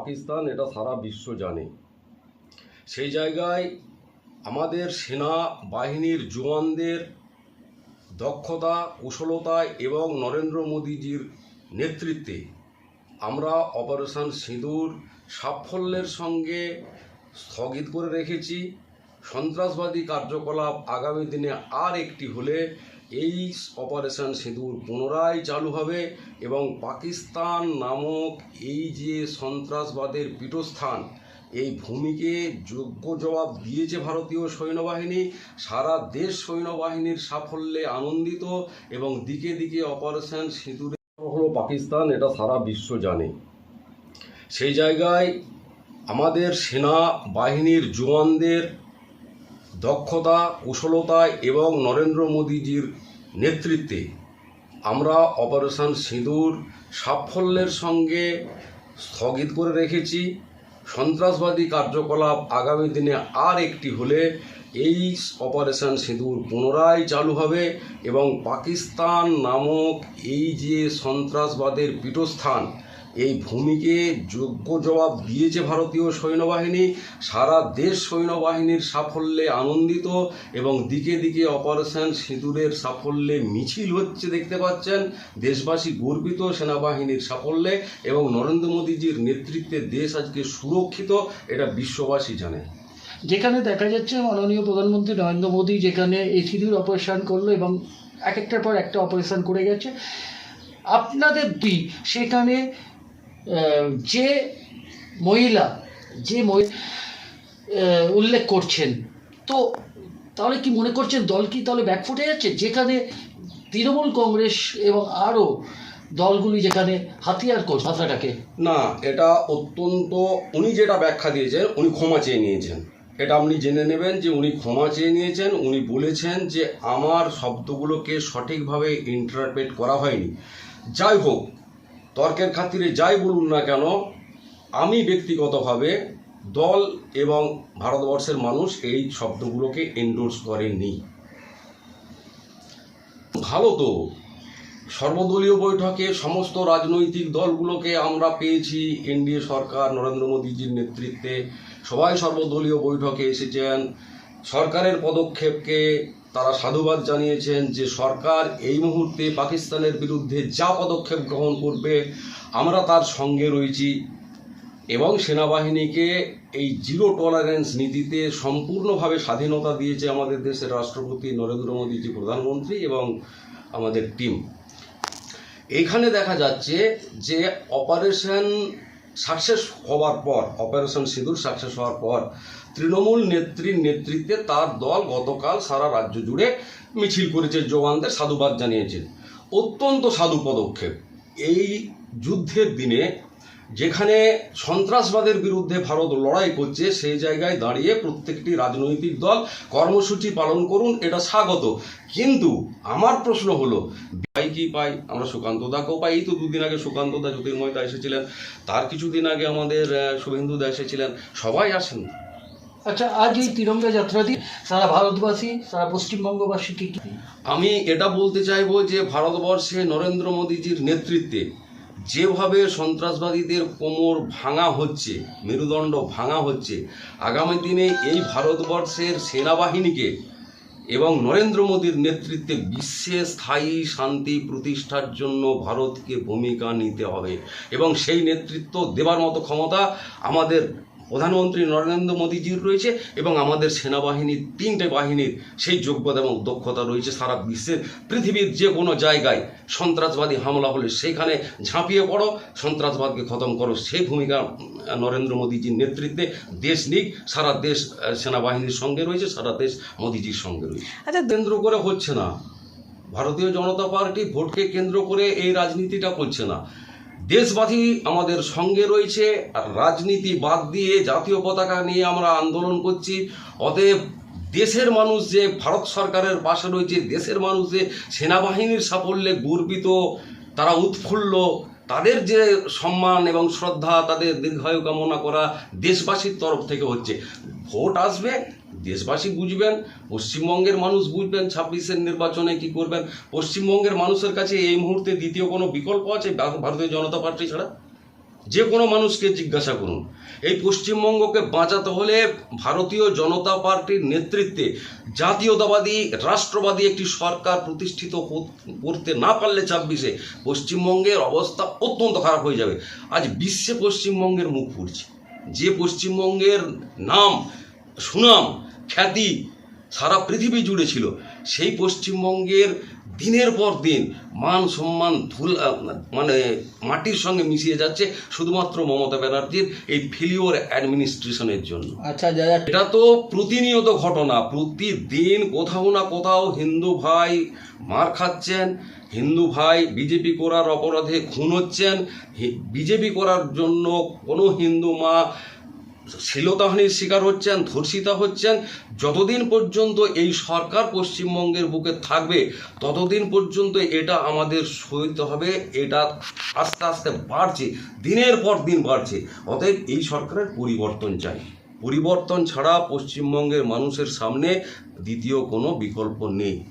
পাকিস্তান, এটা সারা বিশ্ব জানে। সেই জায়গায় আমাদের সেনা বাহিনীর জওয়ানদের দক্ষতা, কুশলতা এবং নরেন্দ্র মোদীজির নেতৃত্বে আমরা অপারেশন সিঁদুর সাফল্যের সঙ্গে স্থগিত করে রেখেছি। সন্ত্রাসবাদী কার্যকলাপ আগামী দিনে আর একটি হলে এই অপারেশন সিঁদুর পুনরায় চালু হবে এবং পাকিস্তান নামক এই যে সন্ত্রাসবাদের পীঠস্থান, এই ভূমিকে যোগ্য জবাব দিয়েছে ভারতীয় সৈন্যবাহিনী। সারা দেশ সৈন্যবাহিনীর সাফল্যে আনন্দিত এবং দিকে দিকে অপারেশন সিঁদুরে হলো পাকিস্তান, এটা সারা বিশ্ব জানে। সেই জায়গায় আমাদের সেনা বাহিনীর জওয়ানদের দক্ষতা, কুশলতা এবং নরেন্দ্র মোদীজির নেতৃত্বে আমরা অপারেশন সিঁদুর সাফল্যের সঙ্গে স্থগিত করে রেখেছি। সন্ত্রাসবাদী কার্যকলাপ আগামী দিনে আর একটি হলে এই অপারেশন সিঁদুর পুনরায় চালু হবে এবং পাকিস্তান নামক এই যে সন্ত্রাসবাদের পীঠস্থান এই ভূমিকে যোগ্য জবাব দিয়েছে ভারতীয় সৈন্যবাহিনী। সারা দেশ সৈন্যবাহিনীর সাফল্যে আনন্দিত এবং দিকে দিকে অপারেশন সিঁদুরের সাফল্যে মিছিল হচ্ছে দেখতে পাচ্ছেন। দেশবাসী গর্বিত সেনাবাহিনীর সাফল্যে এবং নরেন্দ্র মোদীজির নেতৃত্বে দেশ আজকে সুরক্ষিত, এটা বিশ্ববাসী জানে। যেখানে দেখা যাচ্ছে মাননীয় প্রধানমন্ত্রী নরেন্দ্র মোদী যেখানে এই সিঁদুর অপারেশন করল এবং এক একটার পর একটা অপারেশন করে গেছে। আপনাদের দুই সেখানে যে মহিলা যে মহি- আহ, উল্লেখ করছেন তো তাহলে কি মনে করছেন দল কি তাহলে ব্যাকফুটে যাচ্ছে? যেখানে তৃণমূল কংগ্রেস এবং আরও দলগুলি যেখানে হাতিয়ার করছে মাথাটাকে না এটা অত্যন্ত উনি যেটা ব্যাখ্যা দিয়েছেন উনি ক্ষমা চেয়ে নিয়েছেন। এটা আপনি জেনে নেবেন যে উনি ক্ষমা চেয়ে নিয়েছেন উনি বলেছেন যে আমার শব্দগুলোকে সঠিকভাবে ইন্টারপ্রেট করা হয়নি। যাই হোক তর্কের খাতিরে যাই বলুন না কেন, আমি ব্যক্তিগতভাবে দল এবং ভারতবর্ষের মানুষ এই শব্দগুলোকে এন্ডোর্স করেননি ভালো তো, সর্বদলীয় বৈঠকে সমস্ত রাজনৈতিক দলগুলোকে আমরা পেয়েছি, এনডিএ সরকার, নরেন্দ্র মোদীজির নেতৃত্বে। সবাই সর্বদলীয় বৈঠকে এসেছেন। সরকারের পদক্ষেপকে তারা সাধুবাদ জানিয়েছেন যে সরকার এই মুহূর্তে পাকিস্তানের বিরুদ্ধে যা পদক্ষেপ গ্রহণ করবে, আমরা তার সঙ্গে রয়েছি এবং সেনাবাহিনীকে এই জিরো টলারেন্স নীতিতে সম্পূর্ণভাবে স্বাধীনতা দিয়েছে আমাদের দেশের রাষ্ট্রপতি নরেন্দ্র মোদীজি, প্রধানমন্ত্রী এবং আমাদের টিম। এইখানে দেখা যাচ্ছে যে অপারেশন সাকসেস হওয়ার পর অপারেশন সিঁদুর সাকসেস হওয়ার পর, তৃণমূল নেত্রীর নেতৃত্বে তার দল গতকাল সারা রাজ্য জুড়ে মিছিল করেছে, জওয়ানদের সাধুবাদ জানিয়েছে। অত্যন্ত সাধু পদক্ষেপ। এই যুদ্ধের দিনে যেখানে সন্ত্রাসবাদের বিরুদ্ধে ভারত লড়াই করছে সেই জায়গায় দাঁড়িয়ে প্রত্যেকটি রাজনৈতিক দল কর্মসূচি পালন করুন এটা স্বাগত। কিন্তু আমার প্রশ্ন হলো পাই কি পাই? আমরা সুকান্ত দাকেও পাই। এই তো দুদিন আগে সুকান্ত দা জ্যোতির্ময় দা এসেছিলেন। তার কিছুদিন আগে আমাদের শুভেন্দু দা এসেছিলেন। সবাই আসেন। আচ্ছা আজ এই তিরঙ্গা যাত্রাটি সারা ভারতবাসী সারা পশ্চিমবঙ্গবাসীকে কি? আমি এটা বলতে চাইব যে ভারতবর্ষে নরেন্দ্র মোদীজির নেতৃত্বে যেভাবে সন্ত্রাসবাদীদের কোমর ভাঙা হচ্ছে, মেরুদণ্ড ভাঙা হচ্ছে, আগামী দিনে এই ভারতবর্ষের সেনাবাহিনীকে এবং নরেন্দ্র মোদীর নেতৃত্বে বিশ্বে স্থায়ী শান্তি প্রতিষ্ঠার জন্য ভারতকে ভূমিকা নিতে হবে এবং সেই নেতৃত্ব দেবার মতো ক্ষমতা আমাদের প্রধানমন্ত্রী নরেন্দ্র মোদীজির রয়েছে এবং আমাদের সেনাবাহিনীর তিনটে বাহিনীর সেই যোগ্যতা এবং দক্ষতা রয়েছে সারা বিশ্বের পৃথিবীর যে কোনো জায়গায়। সন্ত্রাসবাদী হামলা হলে সেইখানে ঝাঁপিয়ে পড়ো সন্ত্রাসবাদকে খতম করো। সেই ভূমিকা নরেন্দ্র মোদীজির নেতৃত্বে দেশ নিক সারা দেশ সেনাবাহিনীর সঙ্গে রয়েছে সারা দেশ মোদীজির সঙ্গে রয়েছে। আচ্ছা কেন্দ্র করে হচ্ছে না। ভারতীয় জনতা পার্টি ভোটকে কেন্দ্র করে এই রাজনীতিটা করছে না। দেশবাসী আমাদের সঙ্গে রয়েছে রাজনীতি বাদ দিয়ে জাতীয় পতাকা নিয়ে আমরা আন্দোলন করছি। অতএব দেশের মানুষ যে ভারত সরকারের পাশে রয়েছে, দেশের মানুষ যে সেনাবাহিনীর সাফল্যে গর্বিত, তারা উৎফুল্ল তাদের যে সম্মান এবং শ্রদ্ধা, তাদের দীর্ঘায়ু কামনা করা দেশবাসীর তরফ থেকে হচ্ছে। ভোট আসবে, দেশবাসী বুঝবেন, পশ্চিমবঙ্গের মানুষ বুঝবেন ছাব্বিশের নির্বাচনে কি করবেন। পশ্চিমবঙ্গের মানুষের কাছে এই মুহূর্তে দ্বিতীয় কোনো বিকল্প আছে, ভারতীয় জনতা পার্টি ছাড়া? যে কোনো মানুষকে জিজ্ঞাসা করুন। এই পশ্চিমবঙ্গকে বাঁচাতে হলে ভারতীয় জনতা পার্টির নেতৃত্বে জাতীয়তাবাদী, রাষ্ট্রবাদী একটি সরকার প্রতিষ্ঠিত করতে না পারলে ছাব্বিশে পশ্চিমবঙ্গের অবস্থা অত্যন্ত খারাপ হয়ে যাবে। আজ বিশ্বে পশ্চিমবঙ্গের মুখ পুড়ছে যে পশ্চিমবঙ্গের নাম, সুনাম, খ্যাতি সারা পৃথিবী জুড়ে ছিল, সেই পশ্চিমবঙ্গের দিনের পর দিন মান সম্মান ধুল মানে মাটির সঙ্গে মিশিয়ে যাচ্ছে শুধুমাত্র মমতা ব্যানার্জির এই ফেলিওর অ্যাডমিনিস্ট্রেশনের জন্য। আচ্ছা এটা তো প্রতিনিয়ত ঘটনা প্রতিদিন কোথাও না কোথাও হিন্দু ভাই মার খাচ্ছেন হিন্দু ভাই বিজেপি করার অপরাধে খুন হচ্ছেন বিজেপি করার জন্য কোনো হিন্দু মা শ্লীলতাহানির শিকার হচ্ছেন, ধর্ষিতা হচ্ছেন। যতদিন পর্যন্ত এই সরকার পশ্চিমবঙ্গের বুকে থাকবে, ততদিন পর্যন্ত এটা আমাদের সইতে হবে। এটা আস্তে আস্তে বাড়ছে, দিনের পর দিন বাড়ছে। অতএব এই সরকারের পরিবর্তন চাই। পরিবর্তন ছাড়া পশ্চিমবঙ্গের মানুষের সামনে দ্বিতীয় কোনো বিকল্প নেই।